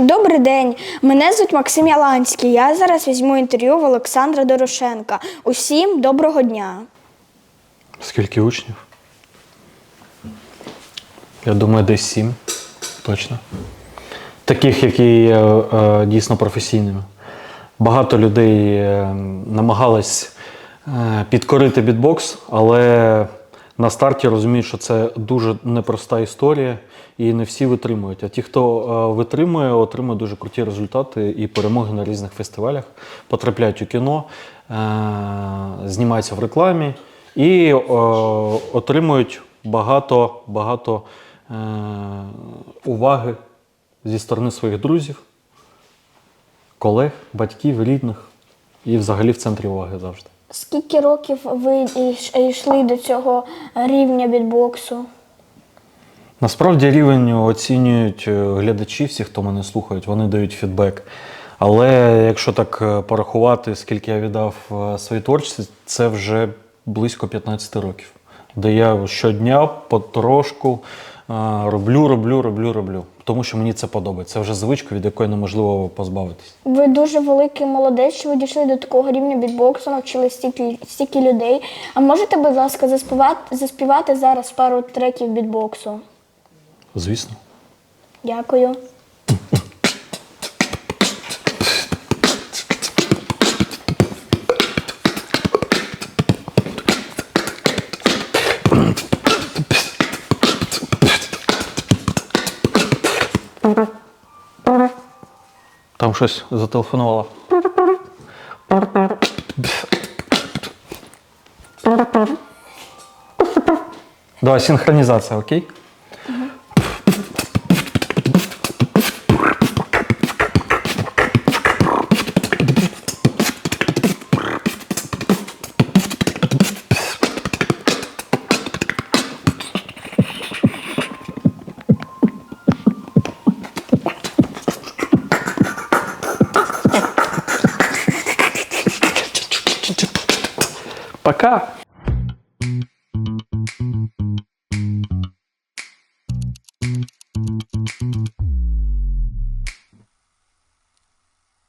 Добрий день. Мене звуть Максим Яланський. Я зараз візьму інтерв'ю в Олександра Дорошенка. Усім доброго дня. Скільки учнів? Я думаю, десь сім. Точно. Таких, які є е, дійсно професійними. Багато людей е, намагались е, підкорити бітбокс, але на старті розуміють, що це дуже непроста історія, і не всі витримують. А ті, хто е, витримує, отримує дуже круті результати і перемоги на різних фестивалях, потрапляють у кіно, е, знімаються в рекламі і е, отримують багато, багато уваги зі сторони своїх друзів, колег, батьків, рідних і взагалі в центрі уваги завжди. Скільки років ви йшли до цього рівня бітбоксу? Насправді рівень оцінюють е, глядачі, всі, хто мене слухають, вони дають фідбек. Але якщо так е, порахувати, скільки я віддав е, своїй творчості, це вже близько 15 років, де я щодня потрошку роблю, роблю, роблю, роблю. Тому що мені це подобається. Це вже звичка, від якої неможливо позбавитись. Ви дуже великий молодець, що ви дійшли до такого рівня бітбоксу, навчили стільки, стільки людей. А можете, будь ласка, заспівати, заспівати зараз пару треків бітбоксу? Звісно. Дякую. Там щось зателефонувало. Давай, синхронізація, окей? para cá.